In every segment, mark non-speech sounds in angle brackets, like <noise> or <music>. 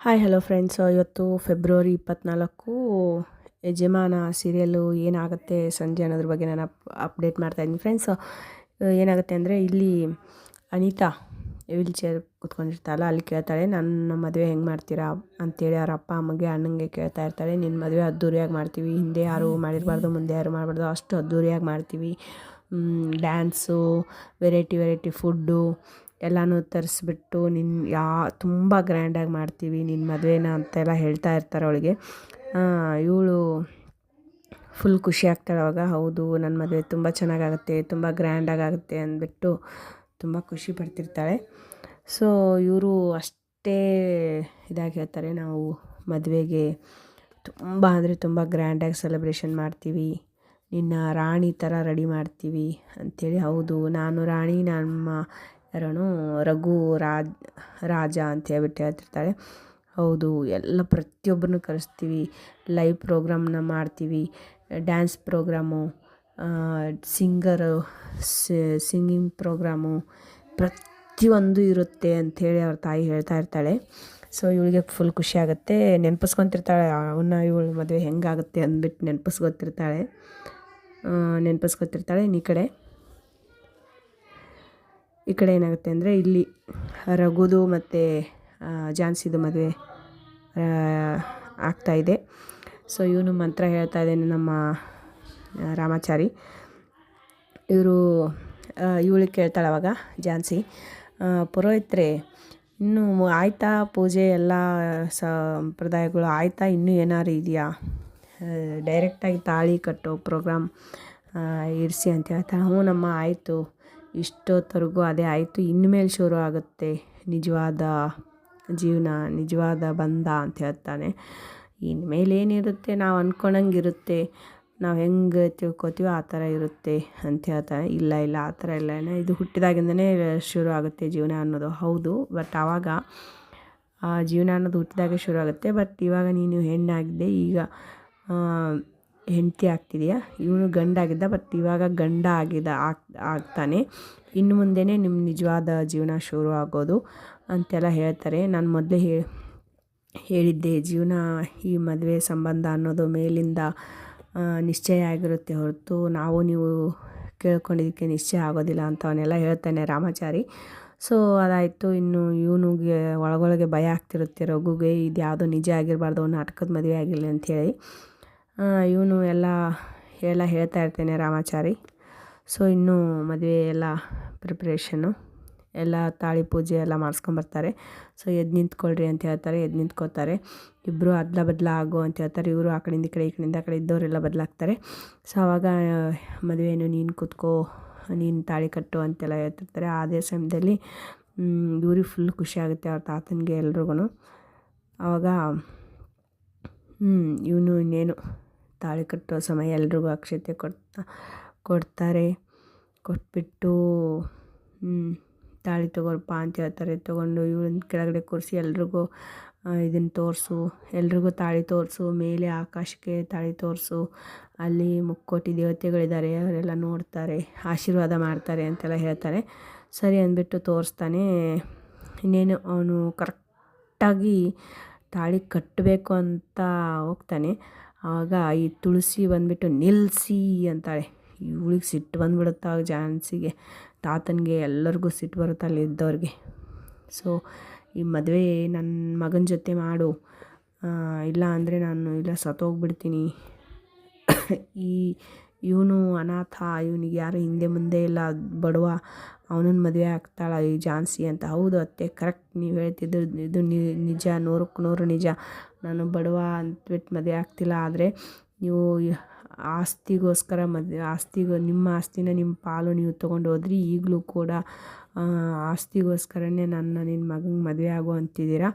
Hi hello friends ಇವತ್ತು February ಇಪ್ಪತ್ನಾಲ್ಕು Yajamana serial ಏನಾಗುತ್ತೆ? ಸಂಜೆ ಅನ್ನೋದ್ರ ಬಗ್ಗೆ ನಾನು ಅಪ್ ಅಪ್ಡೇಟ್ ಮಾಡ್ತಾಯಿದ್ದೀನಿ ಫ್ರೆಂಡ್ಸ್ ಏನಾಗುತ್ತೆ ಅಂದರೆ ಇಲ್ಲಿ ಅನಿತಾ ವೀಲ್ ಚೇರ್ ಕುತ್ಕೊಂಡಿರ್ತಾಳೆ ಅಲ್ಲಿ ಕೇಳ್ತಾಳೆ ನನ್ನ ಮದುವೆ ಹೆಂಗೆ ಮಾಡ್ತೀರಾ? ಅಂತೇಳಿ ಅವ್ರ ಅಪ್ಪ ಅಮ್ಮಗೆ ಅಣ್ಣಂಗೆ ಕೇಳ್ತಾ ಇರ್ತಾಳೆ ನಿನ್ನ ಮದುವೆ ಅದ್ದೂರಿಯಾಗಿ ಮಾಡ್ತೀವಿ. ಹಿಂದೆ ಯಾರು ಮಾಡಿರಬಾರ್ದು ಮುಂದೆ ಯಾರು ಮಾಡಬಾರ್ದು ಅಷ್ಟು ಅದ್ದೂರಿಯಾಗಿ ಮಾಡ್ತೀವಿ. ಡ್ಯಾನ್ಸು ವೆರೈಟಿ ವೆರೈಟಿ ಫುಡ್ಡು ಎಲ್ಲನೂ ತರಿಸ್ಬಿಟ್ಟು ನಿನ್ನ ಯಾ, ತುಂಬ ಗ್ರ್ಯಾಂಡಾಗಿ ಮಾಡ್ತೀವಿ ನಿನ್ನ ಮದುವೆನ ಅಂತೆಲ್ಲ ಹೇಳ್ತಾ ಇರ್ತಾರೆ ಅವಳಿಗೆ. ಇವಳು ಫುಲ್ ಖುಷಿ ಆಗ್ತಾಳೆ ಅವಾಗ. ಹೌದು ನನ್ನ ಮದುವೆ ತುಂಬ ಚೆನ್ನಾಗಾಗುತ್ತೆ, ತುಂಬ ಗ್ರ್ಯಾಂಡಾಗಿ ಆಗುತ್ತೆ ಅಂದ್ಬಿಟ್ಟು ತುಂಬ ಖುಷಿ ಪಡ್ತಿರ್ತಾಳೆ. ಸೊ ಇವರು ಅಷ್ಟೇ ಇದಾಗಿ ಹೇಳ್ತಾರೆ, ನಾವು ಮದುವೆಗೆ ತುಂಬ ಅಂದರೆ ತುಂಬ ಗ್ರ್ಯಾಂಡಾಗಿ ಸೆಲೆಬ್ರೇಷನ್ ಮಾಡ್ತೀವಿ, ನಿನ್ನ ರಾಣಿ ಥರ ರೆಡಿ ಮಾಡ್ತೀವಿ ಅಂಥೇಳಿ ಹೌದು, ನಾನು ರಾಣಿ, ನಮ್ಮ ಯಾರನು ರಘು ರಾಜ್ ರಾಜ ಅಂತ ಹೇಳ್ಬಿಟ್ಟು ಹೇಳ್ತಿರ್ತಾಳೆ. ಹೌದು, ಎಲ್ಲ ಪ್ರತಿಯೊಬ್ಬರನ್ನು ಕರೆಸ್ತೀವಿ. ಲೈವ್ ಪ್ರೋಗ್ರಾಮ್ನ ಮಾಡ್ತೀವಿ. Dance programme singer singing programme ಪ್ರತಿಯೊಂದು ಇರುತ್ತೆ ಅಂಥೇಳಿ ಅವ್ರ ತಾಯಿ ಹೇಳ್ತಾ ಇರ್ತಾಳೆ. ಸೊ, ಇವಳಿಗೆ ಫುಲ್ ಖುಷಿ ಆಗುತ್ತೆ. ನೆನಪಿಸ್ಕೊತಿರ್ತಾಳೆ, ಅವನ್ನ ಇವಳು ಮದುವೆ ಹೆಂಗಾಗುತ್ತೆ ಅಂದ್ಬಿಟ್ಟು ನೆನಪಿಸ್ಕೊತಿರ್ತಾಳೆ. ನೆನಪಿಸ್ಕೊತಿರ್ತಾಳೆ ಈ ಕಡೆ. ಈ ಕಡೆ ಏನಾಗುತ್ತೆ ಅಂದರೆ ಇಲ್ಲಿ ರಘುದು ಮತ್ತು ಝಾನ್ಸಿದು ಮದುವೆ ಆಗ್ತಾಯಿದೆ ಸೊ ಇವನು ಮಂತ್ರ ಹೇಳ್ತಾ ಇದ್ದೇನೆ ನಮ್ಮ ರಾಮಾಚಾರಿ. ಇವರು ಇವಳಿಗೆ ಕೇಳ್ತಾಳೆ ಅವಾಗ, ಝಾನ್ಸಿ ಪುರೋಹಿತ್ರೆ, ಇನ್ನೂ ಆಯ್ತಾ ಪೂಜೆ ಎಲ್ಲ ಸಂಪ್ರದಾಯಗಳು ಆಯ್ತಾ? ಇನ್ನೂ ಏನಾರು ಇದೆಯಾ? ಡೈರೆಕ್ಟಾಗಿ ತಾಳಿ ಕಟ್ಟೋ ಪ್ರೋಗ್ರಾಮ್ ಇರಿಸಿ ಅಂತ ಹೇಳ್ತಾಳೆ. ಹ್ಞೂ ನಮ್ಮ, ಆಯಿತು. ಇಷ್ಟೊತ್ತವರೆಗೂ ಅದೇ ಆಯಿತು. ಇನ್ಮೇಲೆ ಶುರು ಆಗುತ್ತೆ. ನಿಜವಾದ ಜೀವನ, ನಿಜವಾದ ಬಂಧ ಅಂತ ಹೇಳ್ತಾನೆ. ಇನ್ಮೇಲೆ ಏನಿರುತ್ತೆ? ನಾವು ಅಂದ್ಕೊಂಡಂಗೆ ಇರುತ್ತೆ ನಾವು ಹೆಂಗೆ ತಿಳ್ಕೊತೀವೋ ಆ ಥರ ಇರುತ್ತೆ ಅಂತ ಹೇಳ್ತಾನೆ. ಇಲ್ಲ ಇಲ್ಲ, ಆ ಥರ ಇಲ್ಲ. ಇದು ಹುಟ್ಟಿದಾಗಿಂದನೇ ಶುರು ಆಗುತ್ತೆ ಜೀವನ ಅನ್ನೋದು. ಹೌದು, ಬಟ್ ಆವಾಗ ಜೀವನ ಅನ್ನೋದು ಹುಟ್ಟಿದಾಗೆ ಶುರು ಆಗುತ್ತೆ. ಬಟ್ ಇವಾಗ ನೀನು ಹೆಣ್ಣಾಗಿದ್ದೆ ಈಗ ಹೆಂಡತಿ ಆಗ್ತಿದೆಯಾ? ಇವನು ಗಂಡಾಗಿದ್ದ ಬಟ್ ಇವಾಗ ಗಂಡ ಆಗಿದ, ಆಗ್, ಆಗ್ತಾನೆ. ಇನ್ನು ಮುಂದೆನೇ ನಿಮ್ಮ ನಿಜವಾದ ಜೀವನ ಶುರು ಆಗೋದು ಅಂತೆಲ್ಲ ಹೇಳ್ತಾರೆ. ನಾನು ಮೊದಲೇ ಹೇ, ಹೇಳಿದ್ದೆ, ಜೀವನ ಈ ಮದುವೆ ಸಂಬಂಧ ಅನ್ನೋದು ಮೇಲಿಂದ ನಿಶ್ಚಯ ಆಗಿರುತ್ತೆ ಹೊರತು ನಾವು ನೀವು ಕೇಳ್ಕೊಂಡಿದ್ದಕ್ಕೆ ನಿಶ್ಚಯ ಆಗೋದಿಲ್ಲ ಅಂತ ಅವನ್ನೆಲ್ಲ ಹೇಳ್ತಾನೆ ರಾಮಾಚಾರಿ. ಸೊ ಅದಾಯಿತು. ಇನ್ನು ಇವನಿಗೆ ಒಳಗೊಳಗೆ ಭಯ ಆಗ್ತಿರುತ್ತೆ ರಘುಗೆ. ಇದು ಯಾವುದೋ ನಿಜ ಆಗಿರಬಾರ್ದು ನಾಟಕದ ಮದುವೆ ಆಗಿರಲಿ ಅಂಥೇಳಿ ಇವನು ಎಲ್ಲ ಎಲ್ಲ ಹೇಳ್ತಾ ಇರ್ತೇನೆ ರಾಮಾಚಾರಿ. ಸೊ ಇನ್ನೂ ಮದುವೆ ಎಲ್ಲ ಪ್ರಿಪ್ರೇಷನ್ನು ಎಲ್ಲ ತಾಳಿ ಪೂಜೆ ಎಲ್ಲ ಮಾಡಿಸ್ಕೊಂಬರ್ತಾರೆ ಸೊ ಎದ್ದು ನಿಂತ್ಕೊಳ್ರಿ ಅಂತ ಹೇಳ್ತಾರೆ ಎದ್ದು ನಿಂತ್ಕೋತಾರೆ ಇಬ್ಬರು ಅದ್ಲ ಬದಲ ಆಗು ಅಂತ ಹೇಳ್ತಾರೆ. ಇವರು ಆ ಕಡೆಯಿಂದ ಈ ಕಡೆ, ಈ ಕಡೆಯಿಂದ ಆ ಕಡೆ ಇದ್ದವರೆಲ್ಲ ಬದಲಾಗ್ತಾರೆ. ಸೊ ಆವಾಗ ಮದುವೆಯನ್ನು ನೀನು ಕೂತ್ಕೋ, ನೀನು ತಾಳಿ ಕಟ್ಟು ಅಂತೆಲ್ಲ ಹೇಳ್ತಿರ್ತಾರೆ. ಅದೇ ಸಮಯದಲ್ಲಿ ಇವ್ರಿಗೆ ಫುಲ್ ಖುಷಿ ಆಗುತ್ತೆ ಅವ್ರ ತಾತನಿಗೆ ಎಲ್ರಿಗೂ ಆವಾಗ ಹ್ಞೂ ಇವನು ಇನ್ನೇನು ತಾಳಿ ಕಟ್ಟುವ ಸಮಯ ಎಲ್ರಿಗೂ ಅಕ್ಷತೆ ಕೊಡ್ತಾ, ಕೊಡ್ತಾರೆ. ಕೊಟ್ಬಿಟ್ಟು ತಾಳಿ ತೊಗೊಳಪ್ಪ ಅಂತ ಹೇಳ್ತಾರೆ. ತೊಗೊಂಡು ಇವಳನ್ನ ಕೆಳಗಡೆ ಕೂರಿಸಿ ಎಲ್ರಿಗೂ ಇದನ್ನು ತೋರಿಸು. ಎಲ್ರಿಗೂ ತಾಳಿ ತೋರಿಸು. ಮೇಲೆ ಆಕಾಶಕ್ಕೆ ತಾಳಿ ತೋರಿಸು. ಅಲ್ಲಿ ಮುಕ್ಕೋಟಿ ದೇವತೆಗಳಿದ್ದಾರೆ. ಅವರೆಲ್ಲ ನೋಡ್ತಾರೆ. ಆಶೀರ್ವಾದ ಮಾಡ್ತಾರೆ ಅಂತೆಲ್ಲ ಹೇಳ್ತಾರೆ. ಸರಿ ಅಂದ್ಬಿಟ್ಟು ತೋರಿಸ್ತಾನೆ. ಇನ್ನೇನು ಅವನು ಕರೆಕ್ಟಾಗಿ ತಾಳಿ ಕಟ್ಟಬೇಕು ಅಂತ ಹೋಗ್ತಾನೆ. ಆಗ ಈ ತುಳಸಿ ಬಂದುಬಿಟ್ಟು ನಿಲ್ಲಿಸಿ ಅಂತಾಳೆ. ಇವಳಿಗೆ ಸಿಟ್ಟು ಬಂದ್ಬಿಡುತ್ತೆ ಜಾನ್ಸಿಗೆ. ತಾತನಿಗೆ ಎಲ್ಲರಿಗೂ ಸಿಟ್ಟು ಬರುತ್ತೆ ಅಲ್ಲಿ ಇದ್ದವ್ರಿಗೆ. ಸೊ ಈ ಮದುವೆ ನನ್ನ ಮಗನ ಜೊತೆ ಮಾಡು. ಇಲ್ಲ ಅಂದರೆ ನಾನು ಇಲ್ಲ ಸತ್ತೋಗ್ಬಿಡ್ತೀನಿ ಈ ಇವನು ಅನಾಥ, ಇವನಿಗೆ ಯಾರು ಹಿಂದೆ ಮುಂದೆ ಇಲ್ಲ, ಬಡವ ಅವನನ್ನ ಮದುವೆ ಆಗ್ತಾಳೆ ಈ ಜಾನ್ಸಿ ಅಂತ. ಹೌದು ಅತ್ತೆ ಕರೆಕ್ಟ್ ನೀವು ಹೇಳ್ತಿದ್ದು. ಇದು ನಿಜ, ನೂರಕ್ಕೆ ನೂರು ನಿಜ. ನಾನು ಬಡವ ಅಂತ್ಬಿಟ್ಟು ಮದುವೆ ಆಗ್ತಿಲ್ಲ, ಆದರೆ ನೀವು ಆಸ್ತಿಗೋಸ್ಕರ ಮದುವೆ ಆಸ್ತಿಗೋ, ನಿಮ್ಮ ಆಸ್ತಿನ ನಿಮ್ಮ ಪಾಲು ನೀವು ತೊಗೊಂಡು ಹೋದ್ರಿ, ಈಗಲೂ ಕೂಡ ಆಸ್ತಿಗೋಸ್ಕರನೇ ನನ್ನ ನಿನ್ನ ಮಗಂಗೆ ಮದುವೆ ಆಗು ಅಂತಿದ್ದೀರಾ?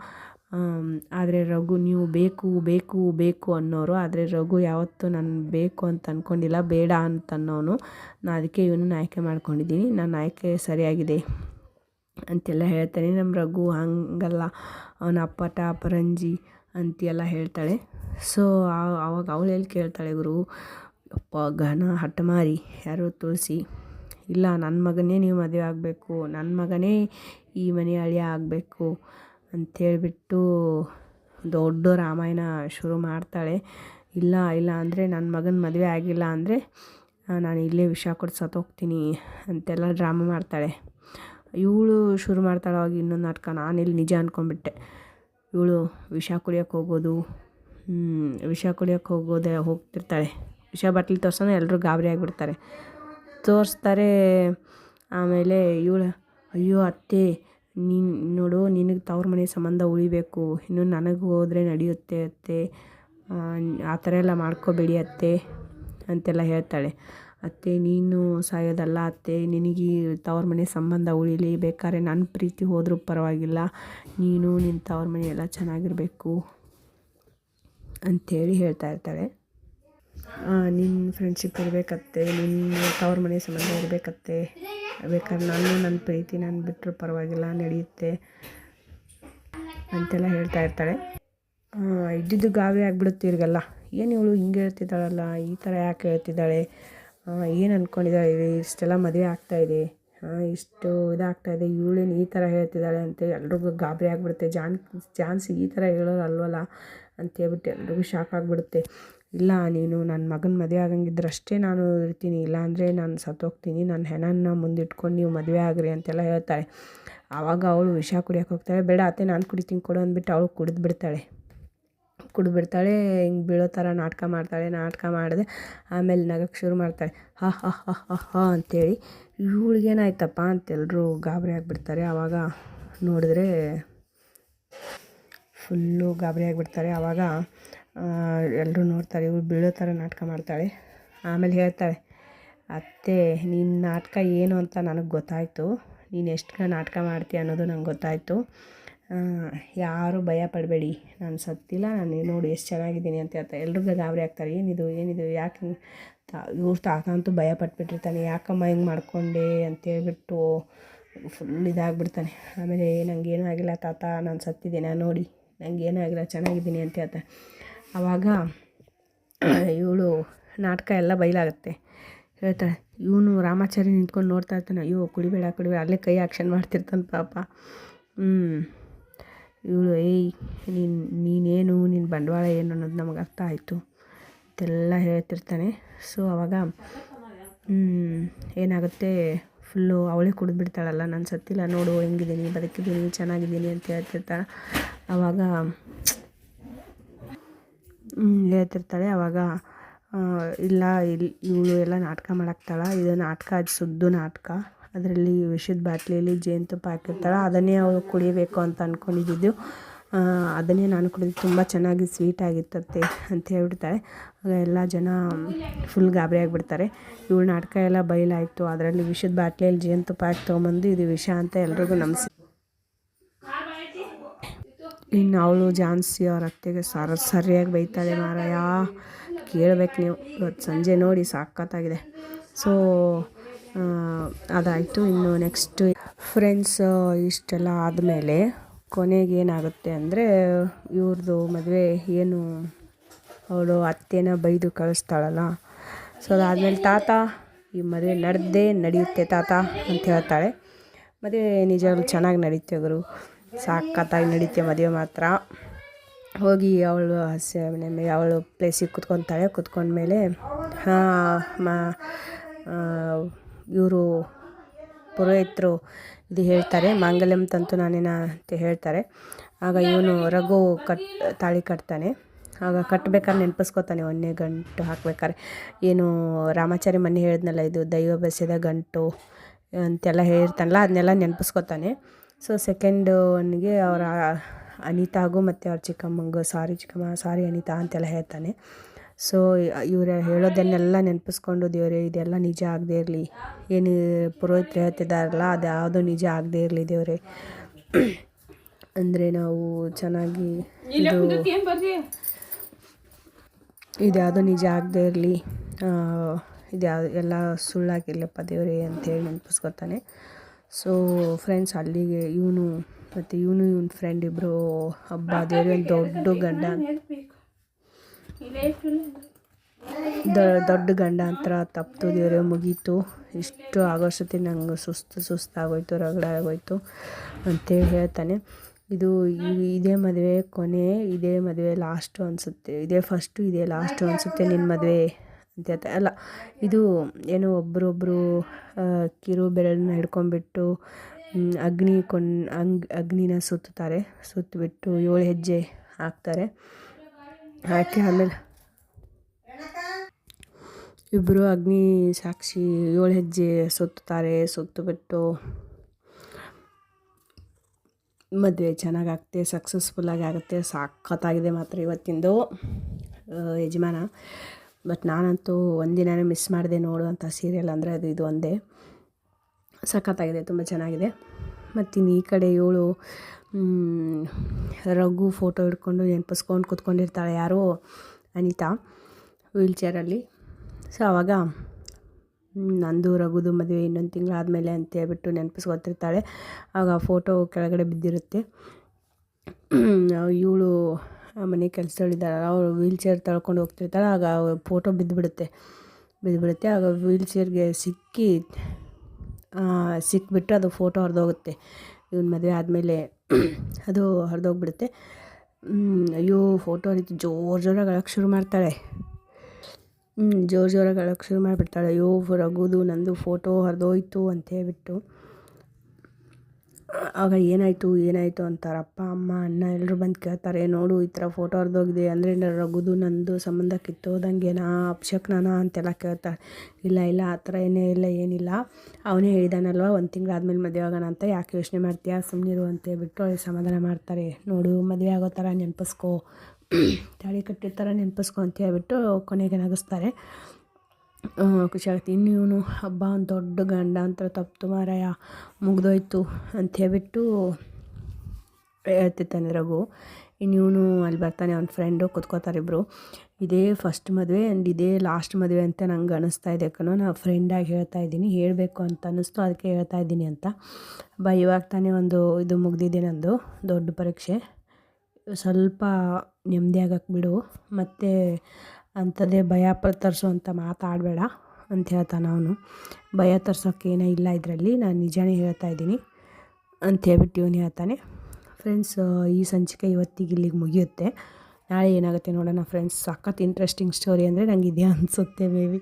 ಆದರೆ ರಘು, ನೀವು ಬೇಕು ಬೇಕು ಬೇಕು ಅನ್ನೋರು. ಆದರೆ ರಘು ಯಾವತ್ತೂ ನಾನು ಬೇಕು ಅಂತ ಅಂದ್ಕೊಂಡಿಲ್ಲ ಬೇಡ ಅಂತ ಅನ್ನೋನು. ನಾನು ಅದಕ್ಕೆ ಇವನು ಆಯ್ಕೆ ಮಾಡ್ಕೊಂಡಿದ್ದೀನಿ. ನನ್ನ ಆಯ್ಕೆ ಸರಿಯಾಗಿದೆ ಅಂತೆಲ್ಲ ಹೇಳ್ತಾನೆ. ನಮ್ಮ ರಘು ಹಂಗಲ್ಲ. ಅವನ ಅಪ್ಪಟ ಅಪರಂಜಿ ಅಂತೆಲ್ಲ ಹೇಳ್ತಾಳೆ. ಸೊ ಆವಾಗ ಅವಳು ಹೇಳಿ ಕೇಳ್ತಾಳೆ ಗುರು? ಅಪ್ಪ, ಘನ, ಹಠಮಾರಿ, ಯಾರು ತುಳಸಿ. ಇಲ್ಲ ನನ್ನ ಮಗನೇ ನೀವು ಮದುವೆ ಆಗಬೇಕು. ನನ್ನ ಮಗನೇ ಈ ಮನೆ ಅಳಿಯ ಆಗಬೇಕು. ಅಂಥೇಳ್ಬಿಟ್ಟು ದೊಡ್ಡ ರಾಮಾಯಣ ಶುರು ಮಾಡ್ತಾಳೆ. ಇಲ್ಲ ಇಲ್ಲ ಅಂದರೆ ನನ್ನ ಮಗನ ಮದುವೆ ಆಗಿಲ್ಲ ಅಂದರೆ ನಾನು ಇಲ್ಲೇ ವಿಷ ಕೊಟ್ಟು ಸತ್ತೋಗ್ತೀನಿ ಅಂತೆಲ್ಲ ಡ್ರಾಮಾ ಮಾಡ್ತಾಳೆ. ಇವಳು ಶುರು ಮಾಡ್ತಾಳೆ ಅವಾಗ ಇನ್ನೊಂದು ನಾಟಕ, ನಾನಿಲ್ಲಿ ನಿಜ ಅಂದ್ಕೊಂಡ್ಬಿಟ್ಟೆ ಇವಳು ವಿಷ ಕುಡಿಯೋಕ್ಕೆ ಹೋಗೋದು ವಿಷ ಕುಡಿಯೋಕ್ಕೆ ಹೋಗೋದೆ ಹೋಗ್ತಿರ್ತಾಳೆ. ವಿಷ ಬಟ್ಲಿ ತೋರ್ಸೋಣ ಎಲ್ಲರೂ ಗಾಬರಿ ಆಗಿಬಿಡ್ತಾರೆ. ತೋರಿಸ್ತಾರೆ, ಆಮೇಲೆ ಇವಳು, ಅಯ್ಯೋ ಅತ್ತೆ ನೀನು ನೋಡು ನಿನಗೆ ತವ್ರ ಮನೆ ಸಂಬಂಧ ಉಳಿಬೇಕು. ಇನ್ನು ನನಗೆ ಹೋದರೆ ನಡೆಯುತ್ತೆ ಅತ್ತೆ. ಆ, ಥರ ಎಲ್ಲ ಮಾಡ್ಕೋಬೇಡಿ ಅತ್ತೆ ಅಂತೆಲ್ಲ ಹೇಳ್ತಾಳೆ. ಅತ್ತೆ ನೀನು ಸಾಯೋದಲ್ಲ ಅತ್ತೆ. ನಿನಗೆ ತವ್ರ ಮನೆ ಸಂಬಂಧ ಉಳಿಲಿ. ಬೇಕಾದ್ರೆ ನನ್ನ ಪ್ರೀತಿ ಹೋದರೂ ಪರವಾಗಿಲ್ಲ. ನೀನು ನಿನ್ನ ತವ್ರ ಮನೆ ಎಲ್ಲ ಚೆನ್ನಾಗಿರಬೇಕು ಅಂಥೇಳಿ ಹೇಳ್ತಾ ಇರ್ತಾಳೆ. ನಿನ್ನ ಫ್ರೆಂಡ್ಶಿಪ್ ಇರಬೇಕತ್ತೆ ನಿನ್ನ ತವ್ರ ಮನೆ ಸಂಬಂಧ ಇರಬೇಕತ್ತೆ. ಬೇಕಾದ್ರೆ ನಾನು ನನ್ನ ಪ್ರೀತಿ ನಾನು ಬಿಟ್ಟರು ಪರವಾಗಿಲ್ಲ, ನಡೆಯುತ್ತೆ ಅಂತೆಲ್ಲ ಹೇಳ್ತಾ ಇರ್ತಾಳೆ. ಇದ್ದಿದ್ದು ಗಾವೆ ಆಗಿಬಿಡುತ್ತೆ ಇವ್ರಿಗೆಲ್ಲ. ಏನು ಇವಳು ಹಿಂಗೆ ಹೇಳ್ತಿದ್ದಾಳಲ್ಲ, ಈ ಥರ ಯಾಕೆ ಹೇಳ್ತಿದ್ದಾಳೆ? ಏನು ಅಂದ್ಕೊಂಡಿದ್ದಾಳೆ? ಇಷ್ಟೆಲ್ಲ ಮದುವೆ ಆಗ್ತಾಯಿದೆ ಇಷ್ಟು ಇದಾಗ್ತಾಯಿದೆ ಇವಳೇನು ಈ ಥರ ಹೇಳ್ತಿದ್ದಾಳೆ ಅಂತ ಎಲ್ರಿಗೂ ಗಾಬರಿ ಆಗಿಬಿಡುತ್ತೆ. ಜಾನ್, ಜಾನ್ಸಿ ಈ ಥರ ಹೇಳೋರು ಅಲ್ವಲ್ಲ? ಅಂತ ಹೇಳ್ಬಿಟ್ಟು ಎಲ್ರಿಗೂ ಶಾಕ್ ಆಗಿಬಿಡುತ್ತೆ. ಇಲ್ಲ, ನೀನು ನನ್ನ ಮಗನ ಮದುವೆ ಆಗಂಗಿದ್ರೆ ಅಷ್ಟೇ ನಾನು ಇರ್ತೀನಿ, ಇಲ್ಲಾಂದರೆ ನಾನು ಸತ್ತೋಗ್ತೀನಿ ನನ್ನ ಹೆಣನ ಮುಂದಿಟ್ಕೊಂಡು ನೀವು ಮದುವೆ ಆಗ್ರಿ ಅಂತೆಲ್ಲ ಹೇಳ್ತಾಳೆ. ಆವಾಗ ಅವಳು ವಿಷ ಕುಡಿಯೋಕೆ ಹೋಗ್ತಾಳೆ, ಬೇಡ ಅತ್ತೆ ನಾನು ಕುಡಿತೀನಿ ಕೊಡು ಅಂದ್ಬಿಟ್ಟು ಅವಳು ಕುಡಿದು ಬಿಡ್ತಾಳೆ. ಕುಡಿದ್ಬಿಡ್ತಾಳೆ ಹಿಂಗೆ ಬೀಳೋ ಥರ ನಾಟಕ ಮಾಡ್ತಾಳೆ, ನಾಟಕ ಮಾಡಿದೆ ಆಮೇಲೆ ನಗಕ್ಕೆ ಶುರು ಮಾಡ್ತಾಳೆ. ಹಾ ಹಾ ಹಾ ಹಾ ಹಾ ಅಂತೇಳಿ ಇವಳಿಗೇನಾಯ್ತಪ್ಪ ಅಂತೆಲ್ಲರೂ ಗಾಬರಿ ಆಗಿಬಿಡ್ತಾರೆ. ಆವಾಗ ನೋಡಿದ್ರೆ ಫುಲ್ಲು ಗಾಬರಿ ಆಗಿಬಿಡ್ತಾರೆ. ಆವಾಗ ಎಲ್ಲರೂ ನೋಡ್ತಾರೆ ಇವಳು ಬೀಳೋ ಥರ ನಾಟಕ ಮಾಡ್ತಾಳೆ. ಆಮೇಲೆ ಹೇಳ್ತಾಳೆ, ಅತ್ತೆ ನಿನ್ನ ನಾಟಕ ಏನು ಅಂತ ನನಗೆ ಗೊತ್ತಾಯಿತು. ನೀನು ಎಷ್ಟು ನಾಟಕ ಮಾಡ್ತೀಯ ಅನ್ನೋದು ನಂಗೆ ಗೊತ್ತಾಯಿತು. ಯಾರು ಭಯ ಪಡಬೇಡಿ. ನಾನು ಸತ್ತಿಲ್ಲ, ನಾನು ನೋಡಿ ಎಷ್ಟು ಚೆನ್ನಾಗಿದ್ದೀನಿ ಅಂತ ಹೇಳ್ತಾ ಎಲ್ರಿಗೂ ಗಾಬರಿ ಆಗ್ತಾರೆ. ಏನಿದು ಏನಿದು, ಯಾಕೆ ತಾ, ಇವ್ರ ತಾತ ಅಂತೂ ಭಯ ಪಟ್ಬಿಟ್ಟಿರ್ತಾನೆ. ಯಾಕಮ್ಮ ಹಿಂಗೆ ಮಾಡ್ಕೊಂಡೆ? ಅಂತೇಳ್ಬಿಟ್ಟು ಫುಲ್ ಇದಾಗ್ಬಿಡ್ತಾನೆ. ಆಮೇಲೆ ನನಗೇನೂ ಆಗಿಲ್ಲ ತಾತ, ನಾನು ಸತ್ತಿದ್ದೀನಿ, ನೋಡಿ. ನನಗೇನೂ ಆಗಿಲ್ಲ, ಚೆನ್ನಾಗಿದ್ದೀನಿ, ಅಂತ ಹೇಳ್ತಾನೆ ಆವಾಗ ಇವಳು ನಾಟಕ ಎಲ್ಲ ಬಯಲಾಗುತ್ತೆ ಹೇಳ್ತಾಳೆ, ಇವನು ರಾಮಾಚಾರಿ ನಿಂತ್ಕೊಂಡು ನೋಡ್ತಾ ಇರ್ತಾನೆ. ಅಯ್ಯೋ, ಕುಡಿಬೇಡ ಕುಡಿಬೇಡ, ಅಲ್ಲೇ ಕೈ ಆಕ್ಷನ್ ಮಾಡ್ತಿರ್ತಾನೆ ಪಾಪ. ಹ್ಞೂ ಇವಳು, ಏಯ್, ನೀನು, ನೀನೇನು ನಿನ್ನ ಬಂಡವಾಳ ಏನು ಅನ್ನೋದು ನಮಗೆ ಅರ್ಥ ಆಯಿತು. ಅಂತೆಲ್ಲ ಹೇಳ್ತಿರ್ತಾನೆ. ಸೊ ಆವಾಗ ಏನಾಗುತ್ತೆ? ಫುಲ್ಲು ಅವಳೇ ಕುಡಿದ್ಬಿಡ್ತಾಳಲ್ಲ, ನಾನು ಸತ್ತಿಲ್ಲ, ನೋಡು, ಹೆಂಗಿದ್ದೀನಿ, ಬದುಕಿದ್ದೀನಿ, ಚೆನ್ನಾಗಿದ್ದೀನಿ, ಅಂತ ಹೇಳ್ತಿರ್ತಾಳೆ. ಆವಾಗ ಹೇಳ್ತಿರ್ತಾಳೆ. ಆವಾಗ ಇಲ್ಲ ಇಲ್ಲಿ ಇವಳು ಎಲ್ಲ ನಾಟಕ ಮಾಡಾಕ್ತಾಳ. ಇದು ನಾಟಕ, ಅದು ಸುದ್ದು ನಾಟಕ. ಅದರಲ್ಲಿ ವಿಷದ ಬಾಟ್ಲಿಯಲ್ಲಿ ಜೇನುತುಪ್ಪ ಹಾಕಿರ್ತಾಳೆ. ಅದನ್ನೇ ಅವಳು ಕುಡಿಬೇಕು ಅಂತ ಅಂದ್ಕೊಂಡಿದ್ದು ಅದನ್ನೇ ನಾನು ಕುಡಿದು ತುಂಬ ಚೆನ್ನಾಗಿ ಸ್ವೀಟ್ ಆಗಿತ್ತಂತೆ ಅಂತ ಹೇಳ್ಬಿಡ್ತಾಳೆ. ಆಗ ಎಲ್ಲ ಜನ ಫುಲ್ ಗಾಬರಿ ಆಗಿಬಿಡ್ತಾರೆ. ಇವಳು ನಾಟಕ ಎಲ್ಲ ಬಯಲಾಯಿತು ಅದರಲ್ಲಿ ವಿಷದ ಬಾಟ್ಲಿಯಲ್ಲಿ ಜೇನುತುಪ್ಪ ಹಾಕಿ ತೊಗೊಂಬಂದು ಇದು ವಿಷ ಅಂತ ಎಲ್ರಿಗೂ ನಂಬಿಸಿ ಇನ್ನು ಅವಳು ಜಾನ್ಸಿ ಅವ್ರ ಅತ್ತೆಗೆ ಸರ, ಸರಿಯಾಗಿ ಬೈತಾಳೆ ಮಾರಾಯ. ಕೇಳ್ಬೇಕು ನೀವು. ಇವತ್ತು ಸಂಜೆ ನೋಡಿ ಸಾಕತ್ತಾಗಿದೆ ಸೊ ಅದಾಯಿತು. ಇನ್ನು ನೆಕ್ಸ್ಟ್ ಫ್ರೆಂಡ್ಸ್ ಇಷ್ಟೆಲ್ಲ ಆದಮೇಲೆ ಕೊನೆಗೆ ಏನಾಗುತ್ತೆ ಅಂದರೆ ಇವ್ರದ್ದು ಮದುವೆ ಏನು ಅವಳು ಅತ್ತೆನ ಬೈದು ಕಳಿಸ್ತಾಳಲ್ಲ. ಸೊ ಅದಾದಮೇಲೆ ತಾತ ಈ ಮದುವೆ ನಡೆದೇ ನಡೆಯುತ್ತೆ ತಾತ ಅಂತ ಹೇಳ್ತಾಳೆ. ಮದುವೆ ನಿಜವಾಗ್ಲೂ ಚೆನ್ನಾಗಿ ನಡೀತೆ ಗುರು. ಸಾಕತ್ತಾಗಿ ನಡೀತೆ ಮದುವೆ ಮಾತ್ರ. ಹೋಗಿ ಅವಳು ಹಸೆ ಮನೆ ಅವಳು ಪ್ಲೇಸಿಗೆ ಕುತ್ಕೊತಾಳೆ. ಕುತ್ಕೊಂಡ್ಮೇಲೆ ಮಾ ಇವರು ಪುರೋಹಿತರು ಇದು ಹೇಳ್ತಾರೆ. ಮಾಂಗಲ್ಯಂ ತಂತು ನಾನೇನ ಅಂತ ಹೇಳ್ತಾರೆ. ಆಗ ಇವನು ರಘು ಕಟ್, ತಾಳಿ ಕಟ್ತಾನೆ. ಆಗ ಕಟ್ಬೇಕಾದ್ರೆ ನೆನಪಿಸ್ಕೊತಾನೆ, ಒಂದನೇ ಗಂಟು ಹಾಕ್ಬೇಕಾದ್ರೆ. ಏನು ರಾಮಾಚಾರಿ ಮೊನ್ನೆ ಹೇಳಿದ್ನಲ್ಲ, ಇದು ದೈವ ಬೆಸೆದ ಗಂಟು ಅಂತೆಲ್ಲ ಹೇಳಿರ್ತಾನಲ್ಲ ಅದನ್ನೆಲ್ಲ ನೆನಪಿಸ್ಕೊತಾನೆ. ಸೊ ಸೆಕೆಂಡ್ ಒನ್ಗೆ ಅವರ ಅನಿತಾಗೂ ಮತ್ತು ಅವ್ರ ಚಿಕ್ಕಮ್ಮಂಗೂ ಸಾರಿ ಚಿಕ್ಕಮ್ಮ ಸಾರಿ ಅನಿತಾ ಅಂತೆಲ್ಲ ಹೇಳ್ತಾನೆ. ಸೊ ಇವರು ಹೇಳೋದನ್ನೆಲ್ಲ ನೆನಪಿಸ್ಕೊಂಡು ದೇವರೇ ಇದೆಲ್ಲ ನಿಜ ಆಗದೇ ಇರಲಿ. ಏನು ಪುರೋಹಿತರು ಹೇಳ್ತಿದ್ದಾರಲ್ಲ ಅದು ಯಾವುದೋ ನಿಜ ಆಗದೇ ಇರಲಿ ದೇವರೇ. ಅಂದರೆ ನಾವು ಚೆನ್ನಾಗಿ ಇದು ಇದ್ಯಾವುದೋ ನಿಜ ಆಗದೇ ಇರಲಿ. ಇದ್ಯಾವ ಎಲ್ಲ ಸುಳ್ಳಾಗಿರ್ಲಪ್ಪ ದೇವರೇ ಅಂತೇಳಿ ನೆನಪಿಸ್ಕೊತಾನೆ. ಸೊ ಫ್ರೆಂಡ್ಸ್ ಅಲ್ಲಿಗೆ ಇವನು ಮತ್ತು ಇವನು ಇವನ ಫ್ರೆಂಡ್ ಇಬ್ಬರು ಹಬ್ಬ ದೇವ್ರ ಒಂದು ದೊಡ್ಡ ಗಂಡ. ದ- ದೊಡ್ಡ ಗಂಡ ಹತ್ರ ತಪ್ಪು ದೇವ್ರೆ ಮುಗೀತು. ಇಷ್ಟು ಆಗೋಷ್ಟೊತ್ತಿಗೆ ನಂಗೆ ಸುಸ್ತು ಸುಸ್ತಾಗೋಯ್ತು ರಗಡ ಆಗೋಯ್ತು ಅಂತೇಳಿ ಹೇಳ್ತಾನೆ. ಇದು ಇದೇ ಮದುವೆ ಕೊನೆ ಇದೇ ಮದುವೆ ಲಾಸ್ಟು ಅನಿಸುತ್ತೆ. ಇದೇ ಫಸ್ಟು ಇದೇ ಲಾಸ್ಟು ಅನಿಸುತ್ತೆ ನಿನ್ನ ಮದುವೆ. ಅಂತ ಅಲ್ಲ, ಇದು ಏನು ಒಬ್ಬರೊಬ್ಬರು ಕಿರು ಬೆರಳನ್ನ ಹಿಡ್ಕೊಂಡ್ಬಿಟ್ಟು ಅಗ್ನಿ ಕೊನ್ ಅಂಗ್, ಅಗ್ನಿನ ಸುತ್ತಾರೆ ಸುತ್ತಿಬಿಟ್ಟು ಏಳು ಹೆಜ್ಜೆ ಹಾಕ್ತಾರೆ. ಹಾಕಿ ಆಮೇಲೆ ಇಬ್ಬರು ಅಗ್ನಿ ಸಾಕ್ಷಿ ಏಳು ಹೆಜ್ಜೆ ಸುತ್ತಾರೆ ಸುತ್ತಿಬಿಟ್ಟು ಮದುವೆ ಚೆನ್ನಾಗಾಗುತ್ತೆ ಸಕ್ಸಸ್ಫುಲ್ಲಾಗಿ ಆಗುತ್ತೆ ಸಾಕತ್ತಾಗಿದೆ ಮಾತ್ರ ಇವತ್ತಿಂದು ಯಜಮಾನ. ಬಟ್ ನಾನಂತೂ ಒಂದಿನೇ ಮಿಸ್ ಮಾಡಿದೆ ನೋಡುವಂಥ ಸೀರಿಯಲ್ ಅಂದರೆ ಅದು ಇದು ಒಂದೇ. ಸಖತ್ತಾಗಿದೆ, ತುಂಬ ಚೆನ್ನಾಗಿದೆ. ಮತ್ತಿನ್ನು ಈ ಕಡೆ ಇವಳು ರಘು ಫೋಟೋ ಹಿಡ್ಕೊಂಡು ನೆನಪಿಸ್ಕೊಂಡು ಕೂತ್ಕೊಂಡಿರ್ತಾಳೆ ಯಾರು ಅನಿತಾ ವೀಲ್ ಚೇರಲ್ಲಿ ಸೊ ಆವಾಗ ನಂದು, ರಘುದು ಮದುವೆ ಇನ್ನೊಂದು ತಿಂಗಳಾದಮೇಲೆ ಅಂತ ಹೇಳ್ಬಿಟ್ಟು ನೆನಪಿಸ್ಕೊತಿರ್ತಾಳೆ. ಆಗ ಫೋಟೋ ಕೆಳಗಡೆ ಬಿದ್ದಿರುತ್ತೆ. ಇವಳು ಮನೆ ಕೆಲಸದಲ್ಲಿದ್ದಾಳೆ ಅವರು ವೀಲ್ ಚೇರ್ ತಳ್ಕೊಂಡು ಹೋಗ್ತಿರ್ತಾರೆ ಆಗ ಫೋಟೋ ಬಿದ್ದುಬಿಡುತ್ತೆ ಬಿದ್ದುಬಿಡುತ್ತೆ ಆಗ ವೀಲ್ ಚೇರ್ಗೆ ಸಿಕ್ಕಿ ಆ, ಸಿಕ್ಬಿಟ್ಟು ಅದು ಫೋಟೋ ಹರಿದೋಗುತ್ತೆ. ಇವನ್ ಮದುವೆ ಆದಮೇಲೆ <clears throat> ಅದು ಹರಿದೋಗ್ಬಿಡುತ್ತೆ. ಅಯ್ಯೋ ಫೋಟೋ ರೀತಿ ಜೋರು ಜೋರಾಗಿ ಅಳಕ್ಕೆ ಶುರು ಮಾಡ್ತಾಳೆ. ಜೋರು ಜೋರಾಗಿ ಅಳಕ್ಕೆ ಶುರು ಮಾಡಿಬಿಡ್ತಾಳೆ. ಅಯ್ಯೋ ರಗುದು ನಂದು ಫೋಟೋ ಹರಿದೋಯ್ತು ಅಂತ ಹೇಳ್ಬಿಟ್ಟು. ಆಗ ಏನಾಯಿತು ಏನಾಯಿತು ಅಂತಾರೆ ಅಪ್ಪ ಅಮ್ಮ, ಅಣ್ಣ ಎಲ್ಲರೂ ಬಂದು ಕೇಳ್ತಾರೆ ನೋಡು, ಈ ಥರ ಫೋಟೋ ಹರಿದೋಗಿದೆ ಅಂದರೆ ರಘುದು ನಂದು ಸಂಬಂಧ ಕಿತ್ತೋದಂಗೆನಾ ಅಪಶಕ್ನನಾ ಅಂತೆಲ್ಲ ಕೇಳ್ತಾರೆ ಇಲ್ಲ ಇಲ್ಲ, ಆ ಥರ ಏನೇ ಇಲ್ಲ, ಏನಿಲ್ಲ. ಅವನೇ ಹೇಳಿದಾನಲ್ವ, ಒಂದು ತಿಂಗಳಾದ್ಮೇಲೆ ಮದುವೆ ಆಗೋಣ ಅಂತ, ಯಾಕೆ ಯೋಚನೆ ಮಾಡ್ತೀಯಾ? ಸುಮ್ಮನಿರು ಅಂತ ಬಿಟ್ಟು ಅವ್ರಿಗೆ ಸಮಾಧಾನ ಮಾಡ್ತಾರೆ. ನೋಡು, ಮದುವೆ ಆಗೋ ಥರ ನೆನಪಿಸ್ಕೋ. ತಾಳಿ ಕಟ್ಟಿರ್ತಾರೆ ನೆನಪಿಸ್ಕೊ ಅಂತ ಹೇಳ್ಬಿಟ್ಟು ಕೊನೆಗೆ ನಗಿಸ್ತಾರೆ. ಖುಷಿ ಆಗುತ್ತೆ ಇನ್ನು ಇವನು ಹಬ್ಬ ಒಂದು ದೊಡ್ಡ ಗಂಡ ಅಂತ ತಪ್ಪು ಮಾರಾಯ. ಮುಗ್ದೋಯ್ತು ಅಂತ ಹೇಳ್ಬಿಟ್ಟು ಹೇಳ್ತಿರ್ತಾನೆ ರಘು. ಇನ್ನು ಇವನು ಅಲ್ಲಿ ಬರ್ತಾನೆ, ಅವ್ನ ಫ್ರೆಂಡು ಕೂತ್ಕೋತಾರೆ ಇಬ್ಬರು ಇದೇ ಫಸ್ಟ್ ಮದುವೆ ಆ್ಯಂಡ್ ಇದೇ ಲಾಸ್ಟ್ ಮದುವೆ ಅಂತ ನಂಗೆ ಅನಿಸ್ತಾ ಇದೆ ಕಣೋ. ನಾ ಫ್ರೆಂಡಾಗಿ ಹೇಳ್ತಾ ಇದ್ದೀನಿ, ಹೇಳಬೇಕು ಅಂತ ಅನ್ನಿಸ್ತು, ಅದಕ್ಕೆ ಹೇಳ್ತಾ ಇದ್ದೀನಿ ಅಂತ. ಬಾ, ಇವಾಗ ತಾನೇ ಒಂದು ಇದು ಮುಗ್ದಿದೆ ನಂದು, ದೊಡ್ಡ ಪರೀಕ್ಷೆ. ಸ್ವಲ್ಪ ನೆಮ್ಮದಿ ಆಗಕ್ಕೆ ಬಿಡು. ಮತ್ತು ಅಂಥದ್ದೇ ಭಯ ತರಿಸೋ ತರಿಸುವಂಥ ಮಾತಾಡಬೇಡ ಅಂತ ಹೇಳ್ತಾನೆ ಅವನು. ಭಯ ತರ್ಸೋಕ್ಕೇನೂ ಇಲ್ಲ ಇದರಲ್ಲಿ, ನಾನು ನಿಜಾನೇ ಹೇಳ್ತಾ ಇದ್ದೀನಿ ಅಂತ ಹೇಳ್ಬಿಟ್ಟು ಇವನು ಹೇಳ್ತಾನೆ. ಫ್ರೆಂಡ್ಸ್ ಈ ಸಂಚಿಕೆ ಇವತ್ತಿಗೆ ಇಲ್ಲಿಗೆ ಮುಗಿಯುತ್ತೆ. ನಾಳೆ ಏನಾಗುತ್ತೆ ನೋಡೋಣ ಫ್ರೆಂಡ್ಸ್ ಸಖತ್ ಇಂಟ್ರೆಸ್ಟಿಂಗ್ ಸ್ಟೋರಿ ಅಂದರೆ ನನಗೆ ಇದೇ ಅನಿಸುತ್ತೆ ಮೇ ಬಿ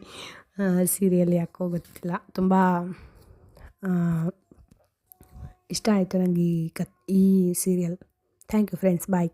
ಸೀರಿಯಲ್ ಯಾಕೋ ಗೊತ್ತಿಲ್ಲ. ತುಂಬ ಇಷ್ಟ ಆಯಿತು ನನಗೆ ಈ ಕತ್ ಈ serial thank you friends bye